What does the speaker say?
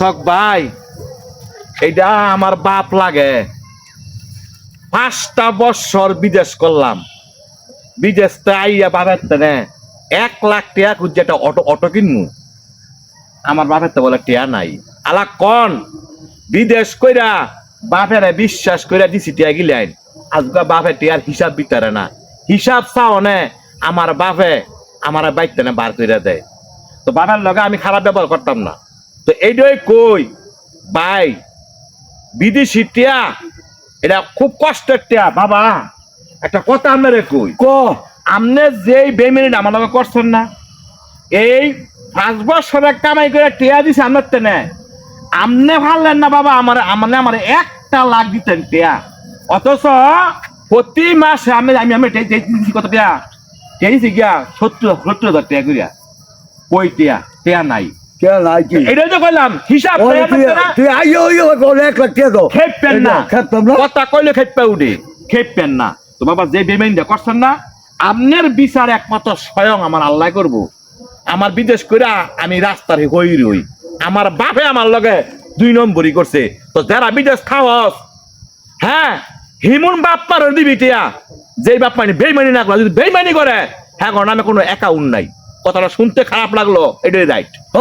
শখ ভাই এইটা আমার বাপ লাগে। পাঁচটা বছর বিদেশ করলাম। বিদেশ আইয়া বাপের তেনে এক লাখ টিয়া খুঁজছে, একটা অটো অটো কিনমু। আমার বাপের তো বলে টিয়া নাই। আলা কন, বিদেশ কইরা বাপেরে বিশ্বাস কইরা দিছি টিয়া গিলেন আজকে বাপে টিয়ার হিসাব বিতারে না। হিসাব চাও নে, আমার বাপে আমার বাইতে না বার কইরা দেয়। তো বাপের লগে আমি খারাপ ব্যবহার করতাম না। তো এইটাই কই ভাই বিদেশি টিয়া এটা খুব কষ্টের টিয়া বাবা। একটা কথা আপনারে কই ক? আমনে যেই বেমিনিট আমার লগে করছেন না এই পাঁচ বছরের কামাই করে টিয়া দিছে আপনার তেনে আমনে ভাললেন না বাবা আমার আমনে আমার একটা লাখ দিতেন টিয়া। অথচ প্রতি মাসে আমি আমি আমি দিছি কত টিয়া? টিয়া দিছি গিয়া সত্তর সত্তর হাজার টিয়া করিয়া কই টিয়া? টিয়া নাই। করে আপনার যে বিচার একমাত্র স্বয়ং আমার আল্লাহ করব। আমার বিদেশ কইরা আমি রাস্তার হই রই। আমার বাপে আমার লগে দুই নম্বরই করছে। তো যারা বিদেশ খাওয়াস হ্যাঁ হিমুন বাপ পার দিবি টিয়া। যেই বাপ মানে বেইমানি না করে যদি বেইমানি করে হ্যাঁ নামে কোনো অ্যাকাউন্ট নাই। কথাটা শুনতে খারাপ লাগল এটাই রাইট